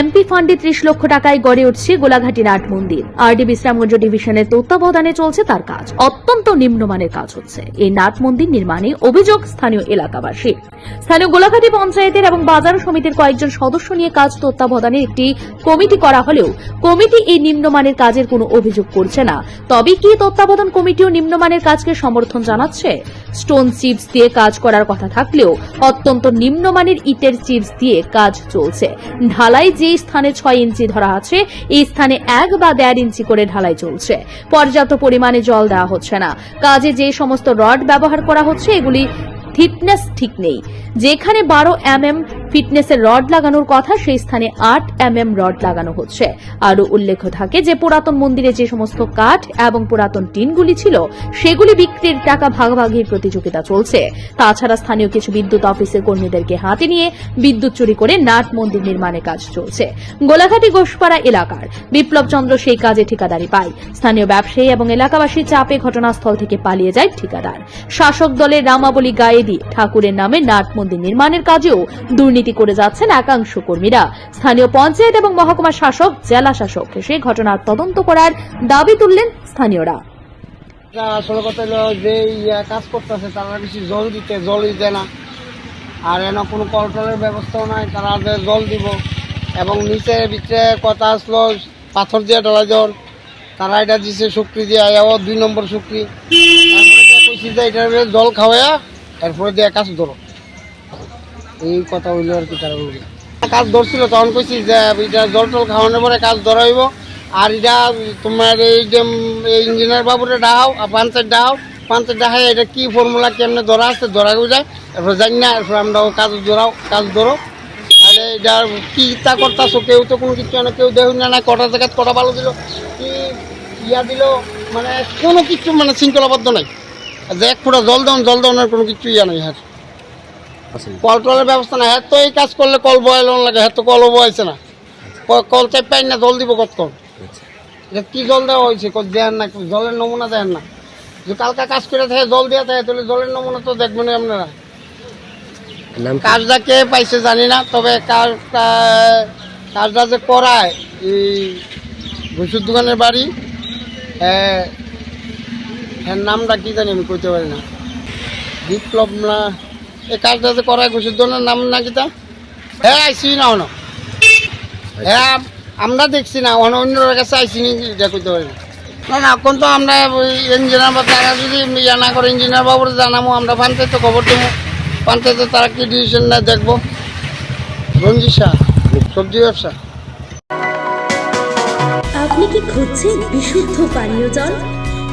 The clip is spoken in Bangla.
এমপি ফান্ডে ত্রিশ লক্ষ টাকায় গড়ে উঠছে গোলাঘাটি নাট মন্দির। আরডি বিশ্রামগঞ্জ ডিভিশনের তত্ত্বাবধানে চলছে তার কাজ। অত্যন্ত নিম্নমানের কাজ হচ্ছে। এই নাট মন্দির নির্মাণে অভিযোগ স্থানীয় এলাকাবাসী স্থানীয় গোলাঘাটি পঞ্চায়েতের এবং বাজার সমিতির কয়েকজন সদস্য নিয়ে কাজ তত্ত্বাবধানে একটি কমিটি করা হলেও কমিটি এই নিম্নমানের কাজের কোনো অভিযোগ করছে না। তবে কি তত্ত্বাবধান কমিটিও নিম্নমানের কাজকে সমর্থন জানাচ্ছে? স্টোন চিপস দিয়ে কাজ করার কথা থাকলেও অত্যন্ত নিম্নমানের ইটের চিপস দিয়ে কাজ চলছে। ঢালাই যে স্থানে ছয় ইঞ্চি ধরা আছে, এই স্থানে এক বা দেড় ইঞ্চি করে ঢালাই চলছে। পর্যাপ্ত পরিমাণে জল দেওয়া হচ্ছে না। কাজে যে সমস্ত রড ব্যবহার করা হচ্ছে, এগুলি থিকনেস ঠিক নেই। যেখানে বারো এম এম ফিটনেসের রড লাগানোর কথা, সেই স্থানে আট এম এম রড লাগানো হচ্ছে। আরও উল্লেখ থাকে যে, পুরাতন মন্দিরে যে সমস্ত কাঠ এবং পুরাতন টিনগুলি ছিল, সেগুলি বিক্রির টাকা ভাগাভাগির প্রতিযোগিতা চলছে। তাছাড়া স্থানীয় কিছু বিদ্যুৎ অফিসের কর্মীদেরকে হাতে নিয়ে বিদ্যুৎ চুরি করে নাট মন্দির নির্মাণে কাজ চলছে। গোলাঘাটি ঘোষপাড়া এলাকার বিপ্লব চন্দ্র সেই কাজে ঠিকাদারি পায়। স্থানীয় ব্যবসায়ী এবং এলাকাবাসীর চাপে ঘটনাস্থল থেকে পালিয়ে যায় ঠিকাদার। শাসক দলের রামাবলী গায়ে দিয়ে ঠাকুরের নামে নাট মন্দির নির্মাণের কাজেও দুর্নীতি করে যাচ্ছেন একাংশ কর্মীরা। স্থানীয় পঞ্চায়েত এবং মহকুমা শাসক, জেলা শাসক এসে ঘটনার তদন্ত করার দাবি তুললেন স্থানীয়রা। আসলে কথা হলো যে কাজ করতেছে, তারা বেশি জল দিতে জল দিতে না। আর এনে কোনো কলটলের ব্যবস্থাও নাই, তারা জল দিব। এবং নিচে ভিতরে কথা আসলো, পাথর দিয়ে ডলা জল তারা এটা দিছে শুক্রি দিয়ে দুই নম্বর শুক্রি। তারপরে কইছি যে এটা জল খাওয়াইয়া এরপরে দিয়ে কাজ ধরো। এই কথা হইল আর কি তারা বলবে? কাজ ধরছিল, তখন কইছি যে এটা জল টল খাওয়ানোর পরে কাজ ধরাইব আর এটা তোমার এই যে ইঞ্জিনিয়ার বাবুরে ডাহাও, আর পাঞ্চের ডাহাও। পাঞ্চের ডাহাই এটা কি ফর্মুলা কেমনে ধরা আছে ধরা যায়। এরপর জানি না, এরপর আমরাও কাজ ধরাও, কাজ ধরো। তাহলে এটা কি ইচ্ছা করতেছো, কেউ তো কোনো কিছু না কেউ দেখুন না না, কটা জায়গায় কটা ভালো দিল, কি ইয়া দিল মানে কোনো কিছু মানে শৃঙ্খলাবদ্ধ নাই। যে এক ফুটা জল দেন জল দেওয়ার কোনো কিছু ইয়া নাই হ্যাঁ কল টলের ব্যবস্থা নাই। হ্যাঁ তো এই কাজ করলে কল বয়েল লাগে হ্যাঁ তো কলও বয়েছে না। কল চাই পাই না জল দিব কতক্ষণ এটা কি জল দেওয়া হয়েছে? দেন না জলের নমুনা দেন না। যে কালকা কাজ করে থাকে জল দেওয়া থাকে তাহলে জলের নমুনা তো দেখবেন আপনারা। কাজটা কে পাইছে জানি না তবে কাজ কা- কাজটা যে করায় এই ঘুষুর দোকানের বাড়ি হ্যাঁ হ্যাঁ নামটা কি জানি আমি কইতে পারি না। বিপ্লব না এই কাজটা যে করায় ঘুষুর দোকানের নাম না কিতা হ্যাঁ আইসি না হনো হ্যাঁ আমরা দেখছি না অন্য অন্যের কাছে আইসি নি, এটা কইতে পারি না। না না, এখন তো আমরা ওই ইঞ্জিনিয়ার বা তারা যদি ইয়া না করে ইঞ্জিনিয়ার বাবুর জানাব আমরা পঞ্চায়েতে খবর দেবো পঞ্চায়েতে তারা কি ডিসিশন নেয় দেখব। রঞ্জিত শাহ, সবজি ব্যবসা। আপনি কি খুঁজছেন বিশুদ্ধ পানীয় জল?